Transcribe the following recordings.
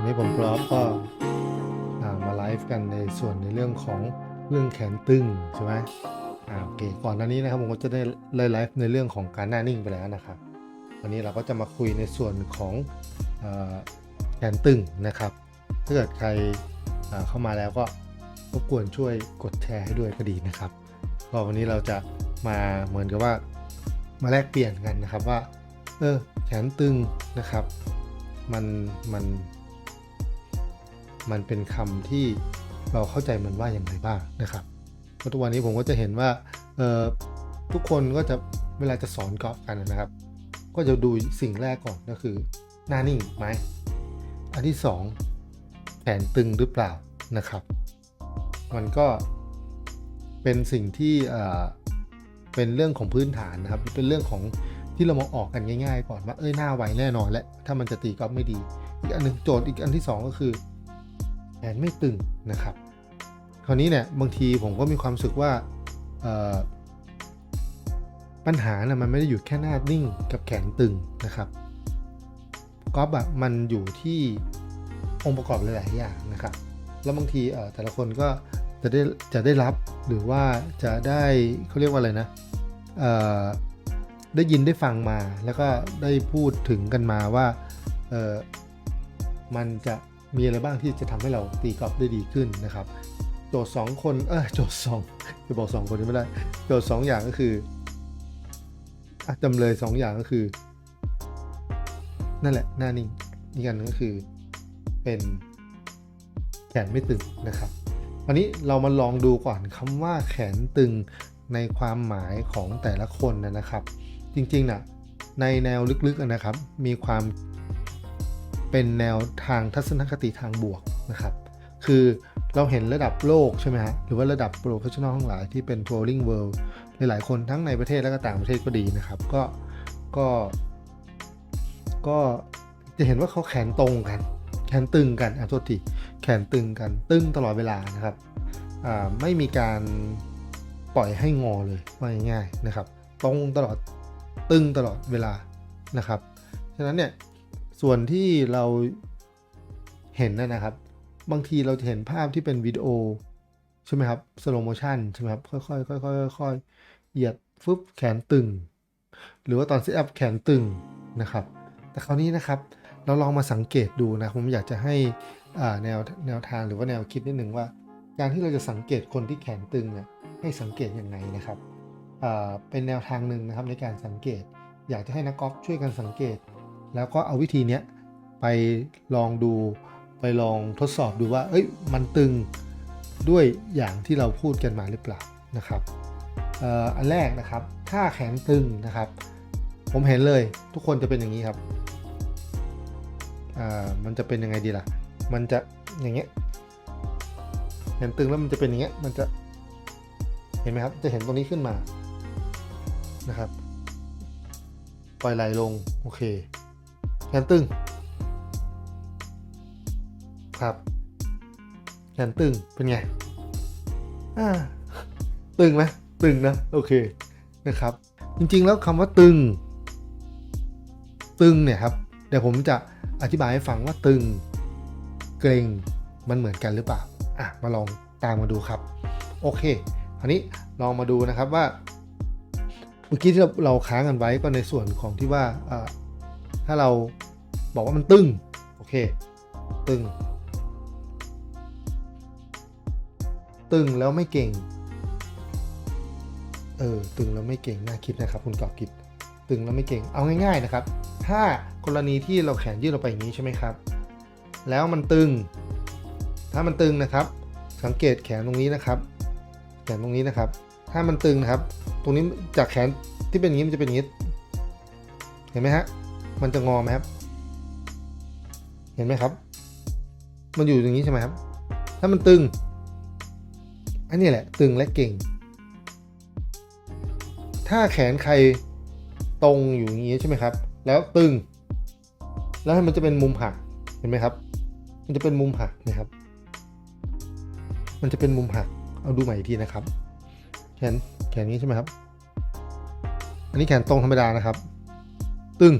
วันนี้ผมพร้อมก็มาไลฟ์กันในส่วนในเรื่องของเรื่องแขนตึงใช่ไหมอ่าโอเคก่อนหน้านี้นะครับผมก็จะได้ไลฟ์ในเรื่องของการหน้านิ่งไปแล้วนะครับวันนี้เราก็จะมาคุยในส่วนของเออแขนตึงนะครับถ้าเกิดใครเข้ามาแล้วก็รบกวนช่วยกดแชร์ให้ด้วยก็ดีนะครับก็วันนี้เราจะมาเหมือนกับว่ามาแลกเปลี่ยนกันนะครับว่าเออแขนตึงนะครับ มันมัน มันเป็นคำที่เราเข้าใจมันว่าอย่างไรบ้างนะครับเพราะทุกวันนี้ผมก็จะเห็นว่าทุกคนก็จะเวลาจะสอนกอล์ฟกันนะครับ ก็จะดูสิ่งแรกก่อนก็คือ หน้านิ่งไหมอันที่สองแขนตึงหรือเปล่านะครับ มันก็เป็นสิ่งที่เป็นเรื่องของพื้นฐานนะครับ เป็นเรื่องของที่เรามาออกกันง่าย ๆ ก่อนว่าเอ้ยหน้าไวแน่นอนและถ้ามันจะตีกอล์ฟไม่ดี อีกอันหนึ่งโจทย์อีกอันที่สองก็คือ แขนไม่ตึงนะครับ คราวนี้เนี่ยบางทีผมก็มีความรู้สึกว่าปัญหานะมันไม่ได้อยู่แค่หน้านิ่งกับแขนตึงนะครับกอล์ฟอะมันอยู่ที่องค์ประกอบหลายๆอย่างนะครับ แล้วบางทีเอ่อแต่ละคนก็จะได้จะได้รับหรือว่าจะได้เขาเรียกว่าอะไรนะเออได้ยินได้ฟังมาแล้วก็ได้พูดถึงกันมาว่าเออมันจะ มีอะไรบ้างที่จะทำให้เราตีกอล์ฟได้ดีขึ้นนะครับ โจทย์สองคนเออโจทย์สองจะบอกสองคนนี้ไม่ได้ โจทย์สองอย่างก็คือจำเลยสองอย่างก็คือ นั่นแหละหน้านิ่งอีกอันนึงก็คือเป็นแขนไม่ตึงนะครับวันนี้เรามาลองดูก่อนคำว่าแขนตึงในความหมายของแต่ละคนนะครับ จริงๆนะในแนวลึกๆนะครับ มีความ เป็นแนวทางทัศนคติทางบวกนะครับ คือเราเห็นระดับโลกใช่ไหมฮะ หรือว่าระดับโปรเฟชชั่นอลทั้งหลายที่เป็นทัวริงเวิลด์หลายๆคนทั้งในประเทศและก็ต่างประเทศก็ดีนะครับ ก็ก็ ก็จะเห็นว่าเขาแขนตรงกัน แขนตึงกันอะโทษทีแขนตึงกัน ตึงตลอดเวลานะครับอ่าไม่มีการปล่อยให้งอเลยว่าง่ายๆนะครับ ตรงตลอดตึงตลอดเวลานะครับ ฉะนั้นเนี่ย ส่วนที่เราเห็นนะนะครับ บางทีเราจะเห็นภาพที่เป็นวิดีโอใช่ไหมครับสโลโมชันใช่ไหมครับ ค่อยๆค่อยๆค่อยๆเหยียดฟึบแขนตึง หรือว่าตอนเซตอัพแขนตึงนะครับ แต่คราวนี้นะครับเราลองมาสังเกตดูนะผมอยากจะให้แนวแนวทางหรือว่าแนวคิดนิดหนึ่งว่า การที่เราจะสังเกตคนที่แขนตึงเนี่ยให้สังเกตยังไงนะครับเป็นแนวทางหนึ่งนะครับในการสังเกต อยากจะให้นักกอล์ฟช่วยกันสังเกต แล้วก็เอาวิธีเนี้ยไปลองดูไปลองทดสอบดูว่า เอ้ยมันตึงด้วยอย่างที่เราพูดกันมาหรือเปล่านะครับอันแรกนะครับถ้าแขนตึงนะครับ ผมเห็นเลยทุกคนจะเป็นอย่างนี้ครับอ่ามันจะเป็นยังไงดีล่ะ มันจะอย่างเงี้ยแขนตึงแล้วมันจะเป็นอย่างเงี้ยมันจะเห็นไหมครับจะเห็นตรงนี้ขึ้นมานะครับปล่อยไหลลงโอเค แขนตึงครับแขนตึงเป็นไงตึงไหมตึงนะโอเคนะครับ จริงๆแล้วคำว่าตึง ตึงเนี่ยครับเดี๋ยวผมจะอธิบายให้ฟังว่าตึง เกรงมันเหมือนกันหรือเปล่าอะมาลองตามมาดูครับ โอเคคราวนี้ลองมาดูนะครับว่าเมื่อกี้ที่เราค้างกันไว้ก็ในส่วนของที่ว่า ถ้าเราบอกว่ามันตึง โอเค ตึง ตึงแล้วไม่เก่ง เออ ตึงแล้วไม่เก่ง น่าคิดนะครับ คุณกอบกิจตึงแล้วไม่เก่ง เอาง่าย ๆนะครับ ถ้ากรณีที่เราแขนยืดเราไปอย่างนี้ใช่ไหมครับ แล้วมันตึง ถ้ามันตึงนะครับ สังเกตแขนตรงนี้นะครับ แขนตรงนี้นะครับ ถ้ามันตึงนะครับ ตรงนี้จากแขนที่เป็นอย่างนี้มันจะเป็นอย่างนี้ เห็นไหมฮะ มันจะงอไหมครับ เห็นไหมครับ มันอยู่อย่างนี้ใช่ไหมครับ ถ้ามันตึง อันนี้แหละ ตึงและเก่ง ถ้าแขนใครตรงอยู่อย่างนี้ใช่ไหมครับ แล้วตึง แล้วมันจะเป็นมุมหัก เห็นไหมครับ มันจะเป็นมุมหักนะครับ มันจะเป็นมุมหัก เอาดูใหม่อีกทีนะครับ แขน แขนนี้ใช่ไหมครับ อันนี้แขนตรงธรรมดานะครับ ตึง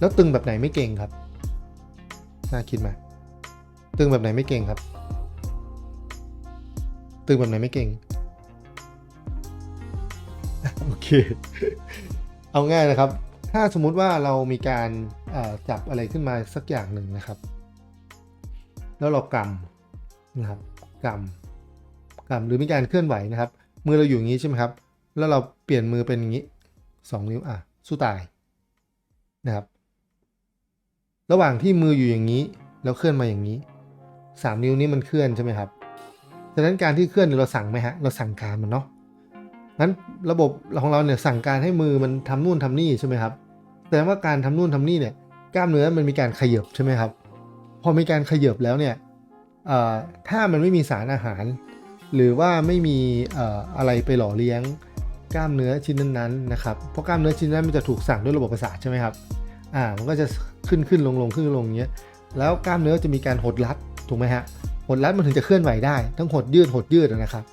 แล้วตึงแบบไหนไม่เก่งครับ น่าคิดไหมตึงแบบไหนไม่เก่งครับ ตึงแบบไหนไม่เก่ง โอเค เอาง่ายนะครับ ถ้าสมมุติว่าเรามีการจับอะไรขึ้นมาสักอย่างหนึ่งนะครับ แล้วเรากำนะครับกำกำหรือมีการเคลื่อนไหวนะครับ มือเราอยู่อย่างนี้ใช่ไหมครับ แล้วเราเปลี่ยนมือเป็นอย่างนี้สองนิ้วอะสู้ตายนะครับ ระหว่างที่มืออยู่อย่างนี้ แล้วเคลื่อนมาอย่างนี้สามนิ้วนี้มันเคลื่อนใช่ไหมครับดังนั้นการที่เคลื่อนเราสั่งไหมฮะเราสั่งการมันเนาะนั้นระบบของเราเนี่ยสั่งการให้มือมันทำนู่นทำนี่ใช่ไหมครับแสดงว่าการทำนู่นทำนี่เนี่ยกล้ามเนื้อมันมีการขยับใช่ไหมครับ พอมีการขยับแล้วเนี่ยถ้ามันไม่มีสารอาหาร หรือว่าไม่มีอออะไรไปหล่อเลี้ยงกล้ามเนื้อชิ้นนั้นๆนะครับเพราะกล้ามเนื้อชิ้นนั้นมันจะถูกสั่งด้วยระบบประสาทใช่ไหมครับอ่ามันก็จะ ขึ้นขึ้นลงลงขึ้นลงอย่างเงี้ยแล้วกล้ามเนื้อจะมีการหดรัดถูกไหมฮะหดรัดมันถึงจะเคลื่อนไหวได้ทั้งหดยืดหดยืดนะครับ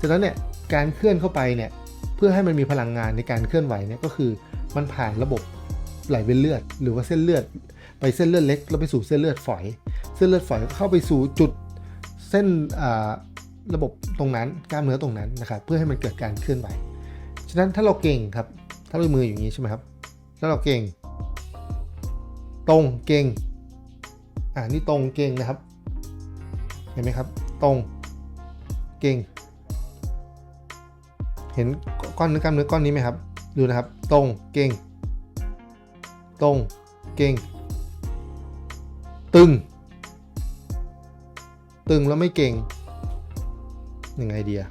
ฉะนั้นเนี่ยการเคลื่อนเข้าไปเนี่ยเพื่อให้มันมีพลังงานในการเคลื่อนไหวเนี่ยก็คือมันผ่านระบบไหลเวียนเลือด หรือว่าเส้นเลือด ไปเส้นเลือดเล็กแล้วไปสู่เส้นเลือดฝอย เส้นเลือดฝอยก็เข้าไปสู่จุดเส้นระบบตรงนั้นกล้ามเนื้อตรงนั้นนะครับเพื่อให้มันเกิดการเคลื่อนไหว ฉะนั้นถ้าเราเก่งครับ ถ้าเรามืออย่างนี้ใช่ไหมครับแล้วเราเก่ง ตรงเก่งอ่านี่ตรงเก่งนะครับ เห็นไหมครับ ตรงเก่ง เห็นก้อนเนื้อกล้ามเนื้อก้อนนี้ไหมครับ ดูนะครับ ตรงเก่ง ตรงเก่ง ตึง ตึงแล้วไม่เก่งยังไงเดีย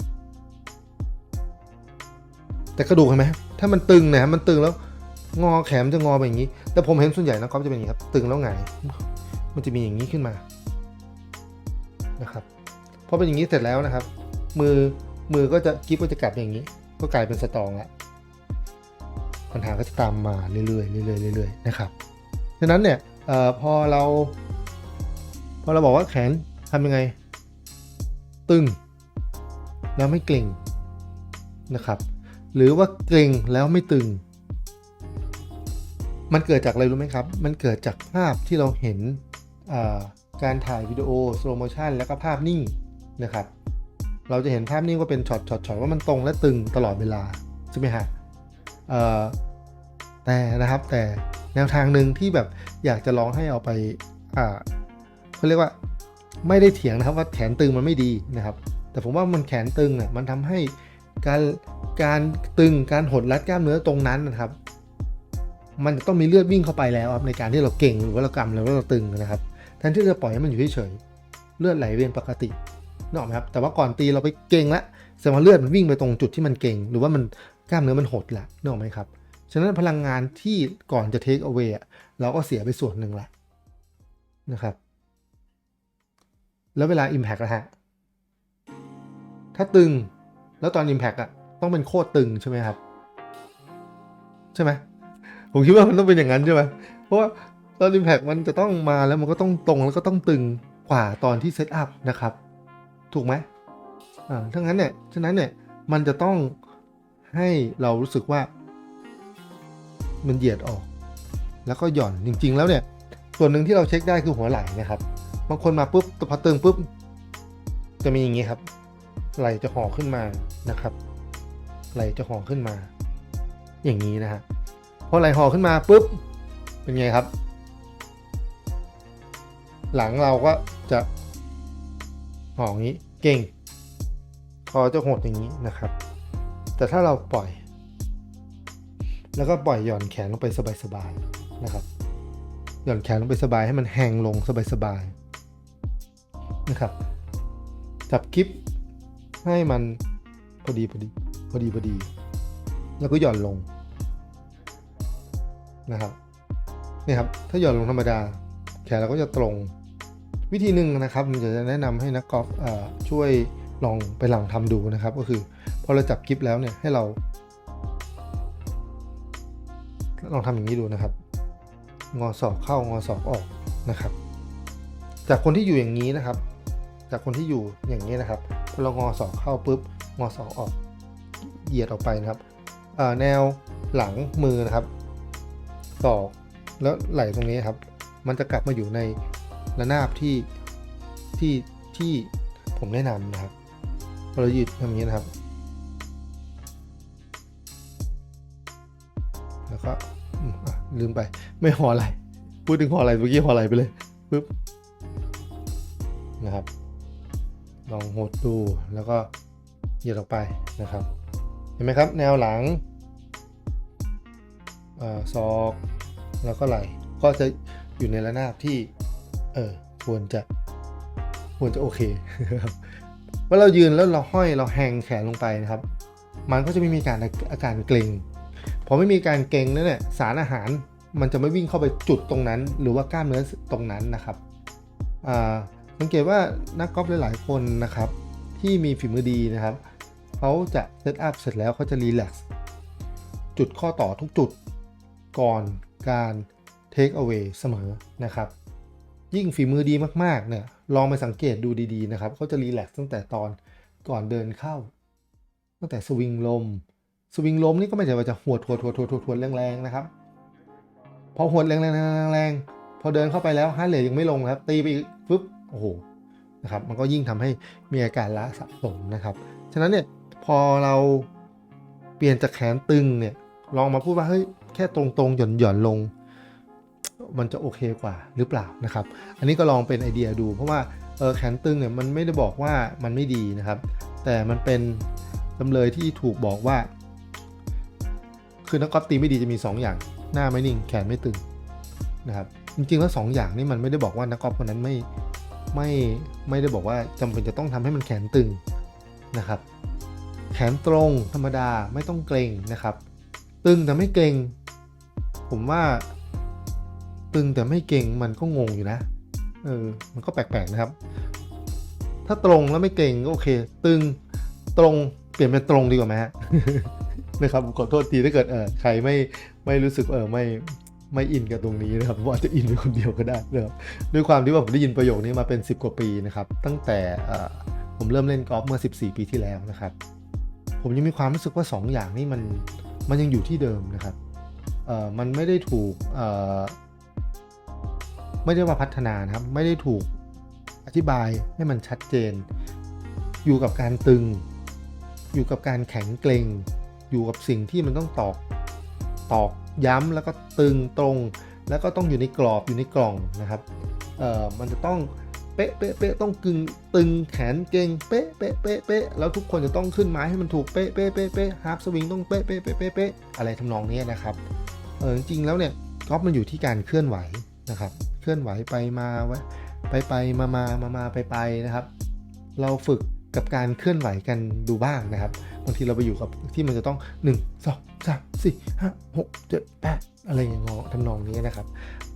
แต่กระดูกเห็นไหมถ้ามันตึงนะมันตึงแล้ว งอแขนจะงอไปอย่างนี้ แต่ผมเห็นส่วนใหญ่นะก๊อฟจะเป็นอย่างนี้ครับ ตึงแล้วหงมันจะมีอย่างนี้ขึ้นมานะครับพอเป็นอย่างนี้เสร็จแล้วนะครับ มือมือก็จะกิฟก็จะกลับอย่างนี้ ก็กลายเป็นสตรองแล้วปัญหาก็จะตามมาเรื่อยๆเรื่อยๆเรื่อยๆนะครับฉะนั้นเนี่ยออพอเรา พอเราบอกว่าแขนทำยังไง ตึง แล้วไม่เกร็งนะครับ หรือว่าเกร็งแล้วไม่ตึง มันเกิดจากอะไรรู้ไหมครับ มันเกิดจากภาพที่เราเห็นการถ่ายวิดีโอสโลโมชันแล้วก็ภาพนิ่งนะครับ เราจะเห็นภาพนิ่งว่าเป็นช็อตช็อตช็อตว่ามันตรงและตึงตลอดเวลา ใช่ไหมฮะแต่นะครับแต่แนวทางหนึ่งที่แบบอยากจะลองให้เอาไปเขาเรียกว่าไม่ได้เถียงนะครับว่าแขนตึงมันไม่ดีนะครับ แต่ผมว่ามันแขนตึงอะมันทำให้การการตึงการหดรัดกล้ามเนื้อตรงนั้นนะครับ มันจะต้องมีเลือดวิ่งเข้าไปแล้วครับในการที่เราเก่งหรือว่าเรากำหรือว่าเราตึงนะครับแทนที่จะปล่อยให้มันอยู่เฉยเลือดไหลเวียนปกตินอกไหมครับแต่ว่าก่อนตีเราไปเก่งละแสดงว่าเลือดมันวิ่งไปตรงจุดที่มันเก่ง หรือว่ามันกล้ามเนื้อมันหดละนอกไหมครับฉะนั้นพลังงานที่ก่อนจะ take away อะเราก็เสียไปส่วนหนึ่งละนะครับ แล้วเวลา impact นะฮะถ้าตึงแล้วตอน impact อะต้องเป็นโคตรตึงใช่ไหมครับ ใช่ไหม ผมคิดว่ามันต้องเป็นอย่างนั้นใช่ไหมเพราะว่าตอน Impact มันจะต้องมาแล้วมันก็ต้องตรงแล้วก็ต้องตึงกว่าตอนที่เซตอัพนะครับ ถูกไหมอ่าทั้งนั้นเนี่ยฉะนั้นเนี่ยมันจะต้องให้เรารู้สึกว่า มันเหยียดออก แล้วก็หย่อนจริง ๆ แล้วเนี่ย ส่วนหนึ่งที่เราเช็คได้คือหัวไหล่นะครับบางคนมาปุ๊บพอตึงปุ๊บจะมีอย่างนี้ครับ ไหล่จะห่อขึ้นมานะครับ ไหล่จะห่อขึ้นมา อย่างนี้นะฮะ พอไหลห่อขึ้นมาปุ๊บเป็นไงครับ หลังเราก็จะห่ออย่างนี้เก่ง คอจะหดอย่างนี้นะครับ แต่ถ้าเราปล่อย แล้วก็ปล่อยหย่อนแขนลงไปสบายๆนะครับ หย่อนแขนลงไปสบายให้มันแหงลงสบายๆนะครับ จับคลิปให้มันพอดีพอดีพอดีพอดี แล้วก็หย่อนลง นะครับนี่ครับถ้าหย่อนลงธรรมดา แขนเราก็จะตรง วิธีหนึ่งนะครับผมจะแนะนำให้นักกอล์ฟช่วยลองไปหลังทำดูนะครับ ก็คือพอเราจับกิฟแล้วเนี่ยให้เรา ลองทำอย่างนี้ดูนะครับ งอศอกเข้างอศอกออกนะครับ จากคนที่อยู่อย่างนี้นะครับ จากคนที่อยู่อย่างนี้นะครับพอเรางอศอกเข้าปุ๊บงอศอกออกเหยียดออกไปนะครับแนวหลังมือนะครับ ศอกแล้วไหลตรงนี้ครับ มันจะกลับมาอยู่ในระนาบที่ที่ที่ผมแนะนำนะครับพอเรายืดทำอย่างนี้นะครับ แล้วก็ลืมไปไม่ห่อะไหลพูดถึงห่อะไหลเมื่อกี้ห่อะไหลไปเลยปึ๊บนะครับ ลองหดดูแล้วก็หยืดออกไปนะครับ เห็นไหมครับ แนวหลัง ศอกแล้วก็ไหล่ก็จะอยู่ในระนาบที่เออควรจะควรจะโอเคเมื่อเรายืนแล้วเราห้อยเราแหงแขนลงไปนะครับ มันก็จะไม่มีการอาการเกร็งพอไม่มีการเกร็งนั่นเนี่ยสารอาหารมันจะไม่วิ่งเข้าไปจุดตรงนั้น หรือว่ากล้ามเนื้อตรงนั้นนะครับอ่าสังเกตว่านักกอล์ฟหลาย ๆ คนนะครับ ที่มีฝีมือดีนะครับเขาจะเซตอัพเสร็จแล้วเขาจะรีแลกซ์จุดข้อต่อทุกจุด ก่อนการเทคเอา a y เสมอนะครับ ยิ่งฝีมือดีมากๆเนี่ยลองไปสังเกตดูดีๆนะครับเขาจะรีแลกซ์ตั้งแต่ตอนก่อนเดินเข้า ตั้งแต่สวิงลม สวิงลมนี่ก็ไม่ใช่ว่าจะหวดหวดหวดหวดหวดหวแรงๆนะครับ พอหวดแรงๆแรงๆพอเดินเข้าไปแล้วฮาร์เรทยังไม่ลงครับ ตีไปอีกปุ๊บโอ้โหนะครับมันก็ยิ่งทำให้มีอาการล้าสะสมนะครับ ฉะนั้นเนี่ยพอเราเปลี่ยนจากแขนตึงเนี่ย ลองมาพูดว่าเฮ้ยแค่ตรงๆหย่อนหย่อนๆลง มันจะโอเคกว่าหรือเปล่านะครับ อันนี้ก็ลองเป็นไอเดียดู เพราะว่าเออแขนตึงเนี่ยมันไม่ได้บอกว่ามันไม่ดีนะครับ แต่มันเป็นจำเลยที่ถูกบอกว่า คือนักกอล์ฟตีไม่ดีจะมี 2 อย่าง หน้าไม่นิ่ง แขนไม่ตึงนะครับจริงๆแล้ว2อย่างนี่มันไม่ได้บอกว่านักกอล์ฟคนนั้นไม่ไม่ไม่ได้บอกว่าจำเป็นจะต้องทำให้มันแขนตึงนะครับ แขนตรงธรรมดาไม่ต้องเกรงนะครับ ตึงแต่ไม่เกรงผมว่า ตึงแต่ไม่เก่งมันก็งงอยู่นะ เออ มันก็แปลกๆนะครับ ถ้าตรงแล้วไม่เก่งก็โอเค ตึงตรงเปลี่ยนเป็นตรงดีกว่าไหมฮะนะครับขอโทษทีถ้าเกิดเออใครไม่ไม่รู้สึกเออไม่ไม่อินกับตรงนี้นะครับว่าจะอินเป็นคนเดียวก็ได้นะครับด้วยความที่ว่าผมได้ยินประโยคนี้มาเป็น 10 กว่าปีนะครับ ตั้งแต่เออผมเริ่มเล่นกอล์ฟเมื่อ 14 ปีที่แล้วนะครับ ผมยังมีความรู้สึกว่า 2 อย่างนี้มัน มันยังอยู่ที่เดิมนะครับมันไม่ได้ถูกไม่ได้ว่าพัฒนานะครับ ไม่ได้ถูกอธิบายให้มันชัดเจน อยู่กับการตึง อยู่กับการแข็งเกร็ง อยู่กับสิ่งที่มันต้องตอกตอกย้ำแล้วก็ตึงตรง แล้วก็ต้องอยู่ในกรอบอยู่ในกล่องนะครับมันจะต้อง เป๊ะเป๊ะเป๊ะต้องกึงตึงแขนเก่งเป๊ะเป๊ะเป๊ะเป๊ะแล้วทุกคนจะต้องขึ้นไม้ให้มันถูกเป๊ะเป๊ะเป๊ะเป๊ะฮาร์ปสวิงต้องเป๊ะเป๊ะเป๊ะเป๊ะเป๊ะอะไรทำนองนี้นะครับเออจริงๆแล้วเนี่ยกอล์ฟมันอยู่ที่การเคลื่อนไหวนะครับ เคลื่อนไหวไปมาไว้ไปไปมามามามาไปไปนะครับ เราฝึกกับการเคลื่อนไหวกันดูบ้างนะครับบางทีเราไปอยู่กับที่มันจะต้อง 1 2 3 4 5 6 7 8 อะไรอย่างเงี้ยทำนองนี้นะครับ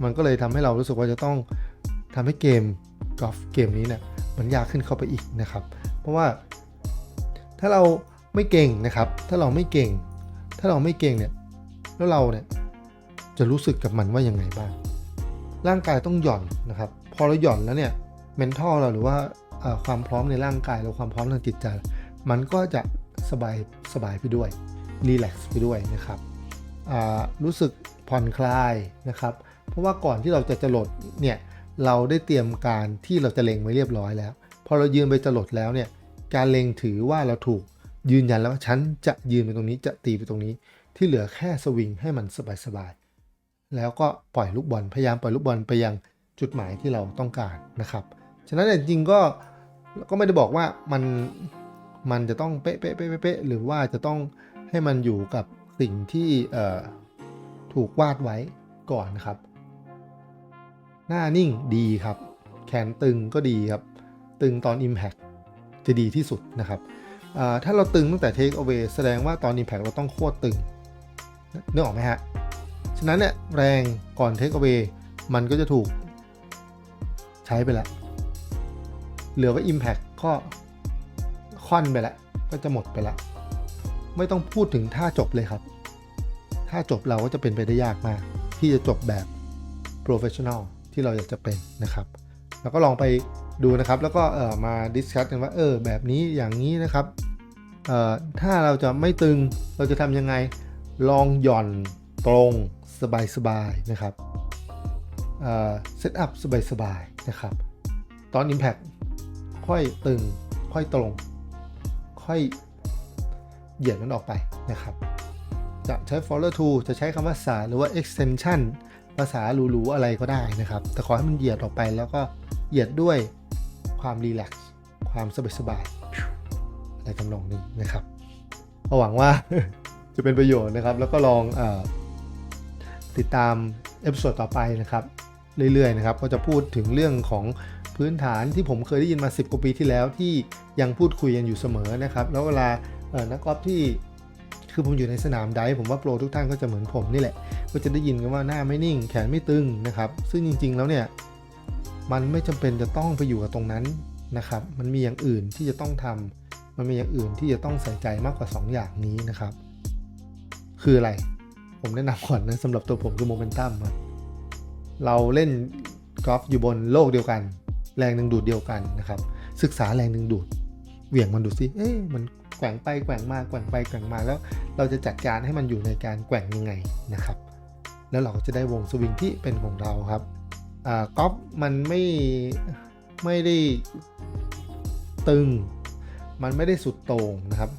มันก็เลยทำให้เรารู้สึกว่าจะต้อง ทำให้เกมกอล์ฟเกมนี้เนี่ยมันยากขึ้นเข้าไปอีกนะครับ เพราะว่าถ้าเราไม่เก่งนะครับ ถ้าเราไม่เก่ง ถ้าเราไม่เก่งเนี่ยแล้วเราเนี่ยจะรู้สึกกับมันว่ายังไงบ้าง ร่างกายต้องหย่อนนะครับ พอเราหย่อนแล้วเนี่ยเมนทัลเราหรือว่าความพร้อมในร่างกายเราความพร้อมทางจิตใจ มันก็จะสบายสบายไปด้วยรีแลกซ์ไปด้วยนะครับรู้สึกผ่อนคลายนะครับ เพราะว่าก่อนที่เราจะจรดเนี่ย เราได้เตรียมการที่เราจะเล็งไว้เรียบร้อยแล้ว พอเรายืนไปจรดแล้วเนี่ย การเล็งถือว่าเราถูกยืนยันแล้วว่าฉันจะยืนไปตรงนี้จะตีไปตรงนี้ ที่เหลือแค่สวิงให้มันสบายๆ แล้วก็ปล่อยลูกบอลพยายามปล่อยลูกบอลไปยังจุดหมายที่เราต้องการนะครับ ฉะนั้นจริงๆก็ก็ไม่ได้บอกว่ามันมันจะต้องเป๊ะเป๊ะเป๊ะเป๊ะหรือว่าจะต้องให้มันอยู่กับสิ่งที่ถูกวาดไว้ก่อนนะครับ หน้านิ่งดีครับ แขนตึงก็ดีครับ ตึงตอน Impact จะดีที่สุดนะครับถ้าเราตึงตั้งแต่ Take Away แสดงว่าตอน Impact เราต้องโคตรตึงนึกออกไหมฮะ ฉะนั้นเนี่ยแรงก่อน Take Away มันก็จะถูกใช้ไปแล้ว เหลือไว้ Impact ก็ค่อนไปแล้ว ก็จะหมดไปแล้ว ไม่ต้องพูดถึงท่าจบเลยครับ ท่าจบเราก็จะเป็นไปได้ยากมาก ที่จะจบแบบ professional ที่เราอยากจะเป็นนะครับแล้วก็ลองไปดูนะครับ แล้วก็เออมาดิสคัสกันว่าเออแบบนี้อย่างนี้นะครับเอ่อถ้าเราจะไม่ตึงเราจะทำยังไงลองหย่อนตรงสบายๆนะครับเซตอัพสบายๆนะครับ ตอน Impact ค่อยตึง ค่อยตรง ค่อยเหยียดมันออกไปนะครับ จะใช้ follow to จะใช้คำว่าสายหรือว่า extension ภาษาหรูๆอะไรก็ได้นะครับ แต่ขอให้มันเหยียดออกไปแล้วก็เหยียดด้วยความรีแลกซ์ความสบายๆอะไรทำนองนี้นะครับก็หวังว่าจะเป็นประโยชน์นะครับ แล้วก็ลองอติดตามเอพิโซดต่อไปนะครับ เรื่อยๆนะครับ ก็จะพูดถึงเรื่องของพื้นฐานที่ผมเคยได้ยินมา 10 กว่าปีที่แล้วที่ยังพูดคุยกันอยู่เสมอนะครับ แล้วเวลานักกอล์ฟที่ คือผมอยู่ในสนามไดฟ์ผมว่าโปรทุกท่านก็จะเหมือนผมนี่แหละ ก็จะได้ยินกันว่าหน้าไม่นิ่ง แขนไม่ตึงนะครับ ซึ่งจริง ๆ แล้วเนี่ย มันไม่จำเป็นจะต้องไปอยู่กับตรงนั้นนะครับ มันมีอย่างอื่นที่จะต้องทำมันมีอย่างอื่นที่จะต้องใส่ใจมากกว่า 2 อย่างนี้นะครับ คืออะไร ผมแนะนำก่อนนะสำหรับตัวผมคือโมเมนตัมเราเล่นกอล์ฟอยู่บนโลกเดียวกัน แรงดึงดูดเดียวกันนะครับ ศึกษาแรงดึงดูดเหวี่ยงมันดูสิ เอ๊ะมัน แกว่งไปแกว่งมาแกว่งไปแกว่งมาแล้ว เราจะจัดการให้มันอยู่ในการแกว่งยังไงนะครับ แล้วเราก็จะได้วงสวิงที่เป็นของเราครับกอล์ฟมันไม่ไม่ได้ตึง มันไม่ได้สุดโต่งนะครับ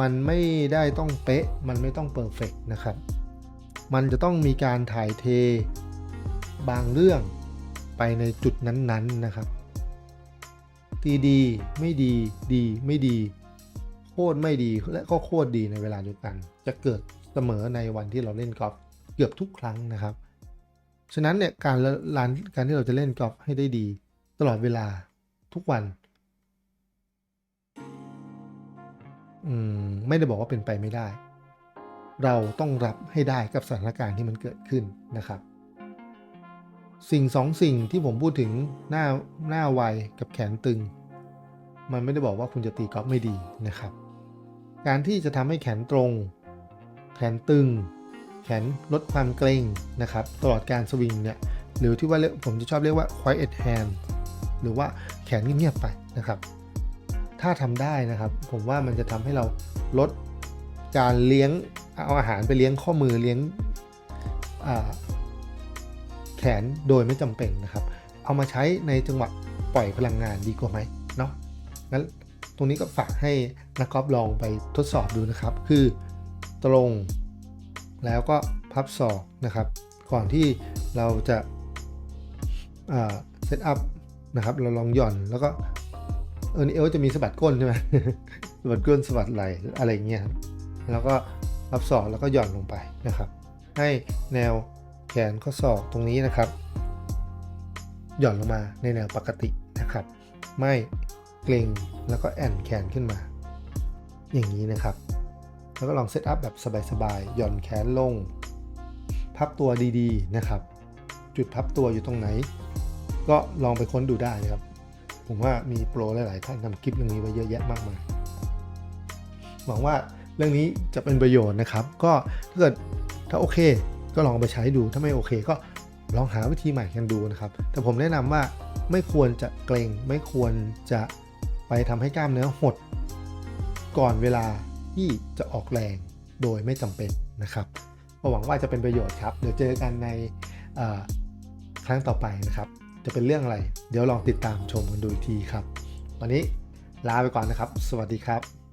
มันไม่ได้ต้องเป๊ะ มันไม่ต้องเพอร์เฟกนะครับ มันจะต้องมีการถ่ายเทบางเรื่องไปในจุดนั้นๆนะครับตีดีไม่ดีดีไม่ดี โคตรไม่ดีและก็โคตรดีในเวลาเดียวกัน จะเกิดเสมอในวันที่เราเล่นกอล์ฟเกือบทุกครั้งนะครับ ฉะนั้นเนี่ยการลานการที่เราจะเล่นกอล์ฟให้ได้ดี ตลอดเวลาทุกวันอืมไม่ได้บอกว่าเป็นไปไม่ได้ เราต้องรับให้ได้กับสถานการณ์ที่มันเกิดขึ้นนะครับ สิ่งสองสิ่งที่ผมพูดถึงหน้าหน้าไวกับแขนตึง มันไม่ได้บอกว่าคุณจะตีกอล์ฟไม่ดีนะครับ การที่จะทำให้แขนตรง แขนตึง แขนลดความเกร็งนะครับ ตลอดการสวิงเนี่ย หรือที่ว่าเรียกผมจะชอบเรียกว่า quiet hand หรือว่าแขนเงียบๆไปนะครับ ถ้าทำได้นะครับ ผมว่ามันจะทำให้เราลดการเลี้ยงเอาอาหารไปเลี้ยงข้อมือเลี้ยงแขนโดยไม่จำเป็นนะครับ เอามาใช้ในจังหวะปล่อยพลังงานดีกว่าไหม งั้นตรงนี้ก็ฝากให้นักกอล์ฟลองไปทดสอบดูนะครับ คือตรงแล้วก็พับศอกนะครับ ก่อนที่เราจะเซตอัพนะครับ เราลองหย่อนแล้วก็เออเอลจะมีสะบัดก้นใช่ไหมสะบัดก้นสะบัดไหลอะไรเงี้ยแล้วก็พับศอกแล้วก็หย่อนลงไปนะครับ ให้แนวแขนข้อศอกตรงนี้นะครับ หย่อนลงมาในแนวปกตินะครับ ไม่ เกรงแล้วก็แอนแขนขึ้นมา อย่างนี้นะครับ แล้วก็ลองเซตอัพแบบสบายๆหย่อนแขนลง พับตัวดีๆนะครับ จุดพับตัวอยู่ตรงไหน ก็ลองไปค้นดูได้นะครับ ผมว่ามีโปรหลายๆท่านทำคลิปเรื่องนี้ไว้เยอะแยะมากมายหวังว่าเรื่องนี้จะเป็นประโยชน์นะครับ ก็ถ้าเกิดถ้าโอเค ก็ลองไปใช้ดูถ้าไม่โอเคก็ลองหาวิธีใหม่กันดูนะครับ แต่ผมแนะนำว่าไม่ควรจะเกรงไม่ควรจะ ทำให้กล้ามเนื้อหด ก่อนเวลาที่จะออกแรงโดยไม่จำเป็นนะครับก็หวังว่าจะเป็นประโยชน์ครับ เดี๋ยวเจอกันในครั้งต่อไปนะครับ จะเป็นเรื่องอะไร เดี๋ยวลองติดตามชมกันดูอีกทีครับ วันนี้ลาไปก่อนนะครับ สวัสดีครับ